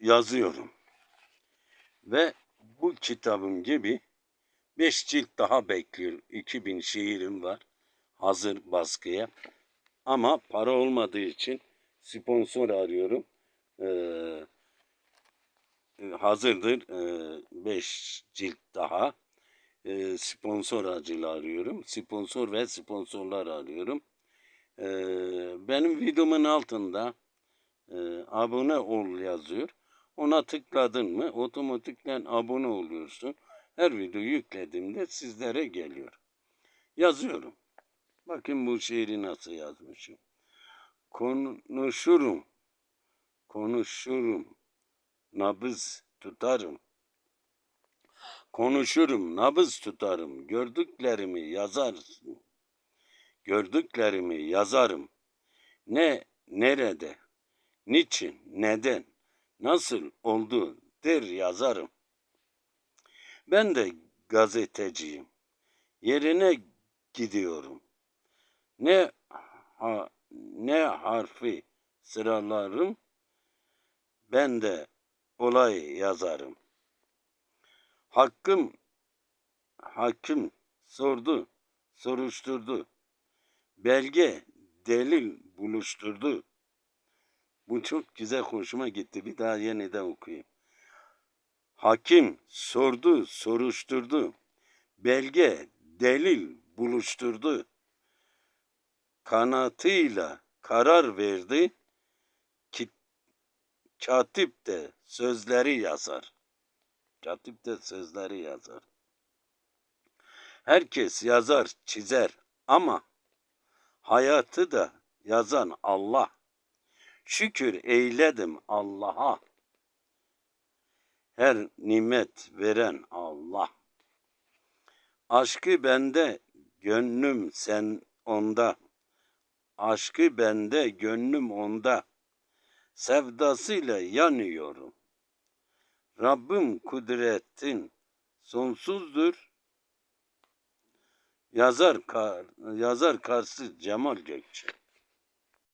yazıyorum. Ve bu kitabım gibi 5 cilt daha bekliyor. 2000 şiirim var. Hazır baskıya. Ama para olmadığı için sponsor arıyorum. Ee, hazırdır 5 cilt daha. Ee, sponsor acıyla arıyorum. Sponsor ve sponsorlar arıyorum. Ee, benim videomun altında e, abone ol yazıyor. Ona tıkladın mı otomatikten abone oluyorsun. Her video yüklediğimde sizlere geliyor. Yazıyorum. Bakın bu şiiri nasıl yazmışım. Konuşurum. Konuşurum. Nabız tutarım. Konuşurum, nabız tutarım. Gördüklerimi yazarsın. Gördüklerimi yazarım. Ne, nerede, niçin, neden, nasıl oldu der yazarım. Ben de gazeteciyim. Yerine gidiyorum. Ne ha, ne harfi sıralarım. Ben de olay yazarım. Hakkım hakim sordu, soruşturdu. Belge, delil buluşturdu. Bu çok güzel hoşuma gitti. Bir daha yeniden okuyayım. Hakim sordu, soruşturdu. Belge, delil buluşturdu. Kanatıyla karar verdi. Ki, katip de sözleri yazar. Katip de sözleri yazar. Herkes yazar, çizer ama hayatı da yazan Allah. Şükür eyledim Allah'a. Her nimet veren Allah. Aşkı bende, gönlüm sen onda. Aşkı bende, gönlüm onda. Sevdasıyla yanıyorum. Rabbim kudretin sonsuzdur. Yazar kar, yazar karşı Cemal Gökçe.